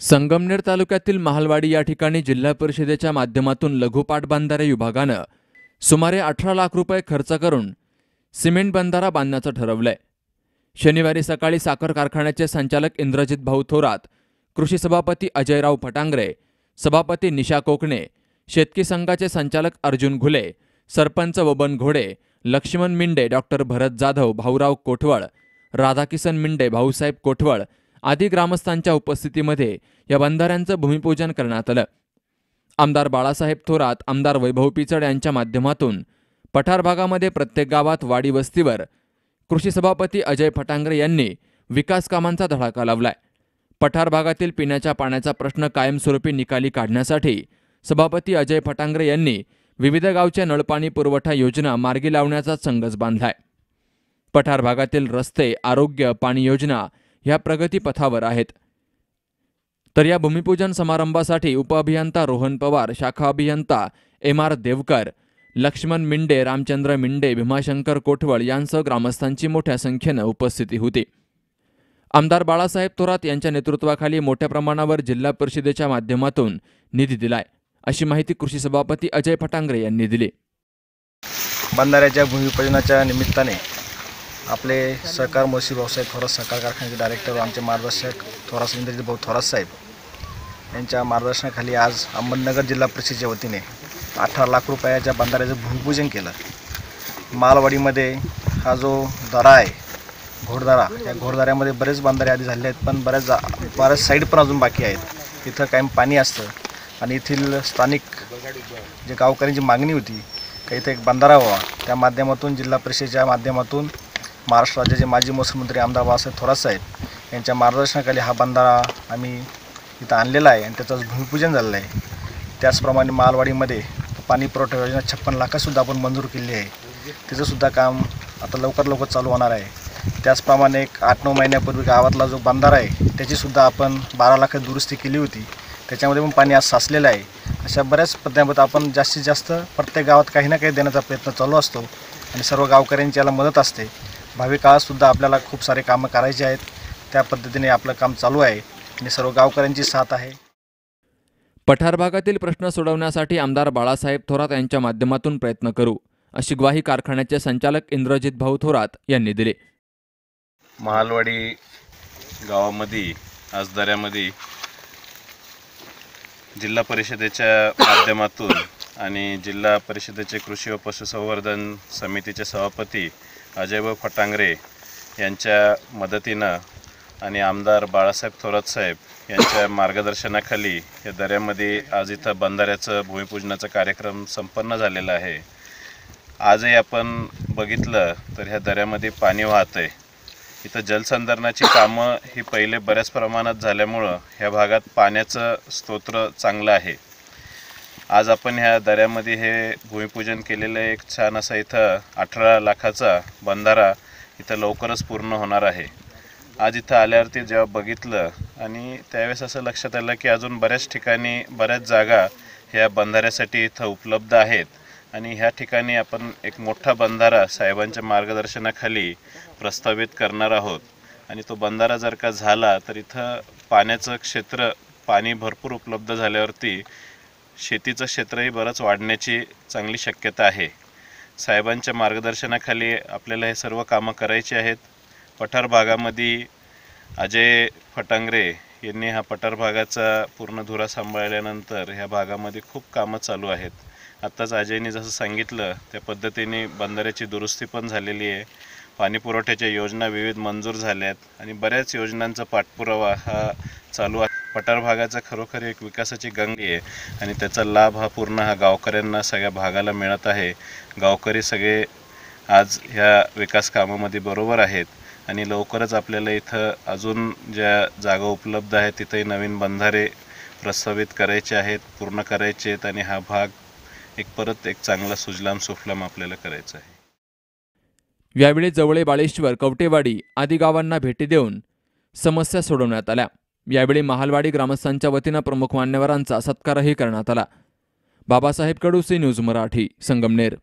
संगमनेर तालुक्यातील महालवाडी या ठिकाणी जिल्हा परिषदेच्या माध्यमातून लघुपाट बांधारे विभागानं सुमारे अठरा लाख रुपये खर्च करून सिमेंट बंधारा बांधण्याचं ठरवलंय. शनिवारी सकाळी साखर कारखान्याचे संचालक इंद्रजित भाऊ थोरात कृषी सभापती अजयराव फटांगरे सभापती निशा कोकणे शेतकी संघाचे संचालक अर्जुन घुले सरपंच वबन घोडे लक्ष्मण मिंडे डॉक्टर भरत जाधव भाऊराव कोठवळ राधाकिसन मिंडे भाऊसाहेब कोठवळ आदी ग्रामस्थांच्या उपस्थितीमध्ये या बंधाऱ्यांचं भूमिपूजन करण्यात आलं. आमदार बाळासाहेब थोरात आमदार वैभव पिचड यांच्या माध्यमातून पठार भागामध्ये प्रत्येक गावात वाडी वस्तीवर कृषी सभापती अजय फटांगरे यांनी विकास कामांचा धडाका लावलाय. पठार भागातील पिण्याच्या पाण्याचा प्रश्न कायमस्वरूपी निकाली काढण्यासाठी सभापती अजय फटांगरे यांनी विविध गावच्या नळपाणी पुरवठा योजना मार्गी लावण्याचा संगच बांधलाय. पठार भागातील रस्ते आरोग्य पाणी योजना ह्या प्रगतीपथावर आहेत. तर या भूमिपूजन समारंभासाठी उपअभियंता रोहन पवार शाखा अभियंता एम आर देवकर लक्ष्मण मिंडे रामचंद्र मिंडे भीमाशंकर कोठवळ यांसह ग्रामस्थांची मोठ्या संख्येनं उपस्थिती होती. आमदार बाळासाहेब थोरात यांच्या नेतृत्वाखाली मोठ्या प्रमाणावर जिल्हा परिषदेच्या माध्यमातून निधी दिलाय अशी माहिती कृषी सभापती अजय फटांगरे यांनी दिली. बंधाऱ्याच्या भूमिपूजनाच्या निमित्ताने आपले सहकार मोशी भाऊसाहेब थोरात सहकार कारखान्याचे डायरेक्टर आमचे मार्गदर्शक थोरात इंद्रजित भाऊ थोरात साहेब. यांच्या मार्गदर्शनाखाली आज अहमदनगर जिल्हा परिषदेच्या वतीने अठरा लाख रुपयाच्या बंधाऱ्याचं भूमिपूजन केलं. मालवाडीमध्ये हा जो दरा आहे घोडदारा या घोडदऱ्यामध्ये बरेच बांधारे आधी झाले आहेत पण बऱ्याच बऱ्याच साईड पण अजून बाकी आहेत. इथं कायम पाणी असतं आणि येथील स्थानिक जे गावकऱ्यांची मागणी होती का इथं एक बंधारा व्हावा त्या माध्यमातून जिल्हा परिषदेच्या माध्यमातून महाराष्ट्र राज्याचे माजी महसूलमंत्री आमदार बाळासाहेब थोरात साहेब यांच्या मार्गदर्शनाखाली हा बंधारा आम्ही इथं आणलेला आहे आणि त्याचं भूमिपूजन झालेलं आहे. त्याचप्रमाणे मालवाडीमध्ये पाणी पुरवठा योजना छप्पन लाखासुद्धा आपण मंजूर केली आहे. तिचंसुद्धा काम आता लवकर लवकर चालू होणार आहे. त्याचप्रमाणे एक आठ नऊ महिन्यापूर्वी गावातला जो बंधारा आहे त्याचीसुद्धा आपण बारा लाखात दुरुस्ती केली होती. त्याच्यामध्ये पण पाणी आज साचलेलं आहे. अशा बऱ्याच पद्धतीमध्ये आपण जास्तीत जास्त प्रत्येक गावात काही ना काही देण्याचा प्रयत्न चालू असतो आणि सर्व गावकऱ्यांची याला मदत असते. भावी काळातसुद्धा आपल्याला खूप सारे कामं करायचे आहेत. त्या पद्धतीने आपलं काम चालू आहे आणि सर्व गावकऱ्यांची साथ आहे. पठार भागातील प्रश्न सोडवण्यासाठी आमदार बाळासाहेब थोरात यांच्या माध्यमातून प्रयत्न करू अशी ग्वाही कारखान्याचे संचालक इंद्रजित भाऊ थोरात यांनी दिली. महालवाडी गावामध्ये आज दऱ्यामध्ये जिल्हा परिषदेच्या माध्यमातून आणि जिल्हा परिषदेचे कृषी व पशुसंवर्धन समितीचे सभापती अजयभाऊ फटांगरे यांच्या मदतीनं आणि आमदार बाळासाहेब थोरात साहेब यांच्या मार्गदर्शनाखाली या दऱ्यामध्ये आज इथं बंधाऱ्याचं भूमिपूजनाचा कार्यक्रम संपन्न झालेला आहे. आजही आपण बघितलं तर ह्या दऱ्यामध्ये पाणी वाहतं आहे इथं जलसंधारणाची कामं ही पहिले बऱ्याच प्रमाणात झाल्यामुळं ह्या भागात पाण्याचं स्तोत्र चांगलं आहे. आज आपण ह्या दऱ्यामध्ये हे भूमिपूजन केलेलं एक छान असा इथं अठरा लाखाचा बंधारा इथं लवकरच पूर्ण होणार आहे. आज इथं आल्यावरती जेव्हा बघितलं आणि त्यावेळेस असं लक्षात आलं की अजून बऱ्याच ठिकाणी बऱ्याच जागा ह्या बंधाऱ्यासाठी इथं उपलब्ध आहेत आणि ह्या ठिकाणी आपण एक मोठा बंधारा साहेबांच्या मार्गदर्शनाखाली प्रस्तावित करणार आहोत. आणि तो बंधारा जर का झाला तर इथं पाण्याचं क्षेत्र पाणी भरपूर उपलब्ध झाल्यावरती शेतीचं क्षेत्रही बरंच वाढण्याची चांगली शक्यता आहे. साहेबांच्या मार्गदर्शनाखाली आपल्याला हे सर्व कामं करायची आहेत. पठार भागामध्ये अजय फटांगरे यांनी हा पठार भागाचा पूर्ण धुरा सांभाळल्यानंतर ह्या भागामध्ये खूप कामं चालू आहेत. आत्ताच अजयने जसं सांगितलं त्या पद्धतीने बंधाऱ्याची दुरुस्ती पण झालेली आहे. पाणी पुरवठ्याच्या योजना विविध मंजूर झाल्या आहेत आणि बऱ्याच योजनांचा पाठपुरावा हा चालू आहे पठार भागाचा खरोखर एक विकासाची गंगी आहे आणि त्याचा लाभ हा पूर्ण हा गावकऱ्यांना सगळ्या भागाला मिळत आहे. गावकरी सगळे आज ह्या विकास कामामध्ये बरोबर आहेत आणि लवकरच आपल्याला इथं अजून ज्या जागा उपलब्ध आहेत तिथंही नवीन बंधारे प्रस्तावित करायचे आहेत पूर्ण करायचे आहेत आणि हा भाग एक परत एक चांगला सुजलाम सुफलाम आपल्याला करायचा आहे. यावेळी जवळे बाळेश्वर कवटेवाडी आदी गावांना भेटी देऊन समस्या सोडवण्यात आल्या. यावेळी महालवाडी ग्रामस्थांच्या वतीनं प्रमुख मान्यवरांचा सत्कारही करण्यात आला. Babasaheb Kadu C news Marathi Sangamner.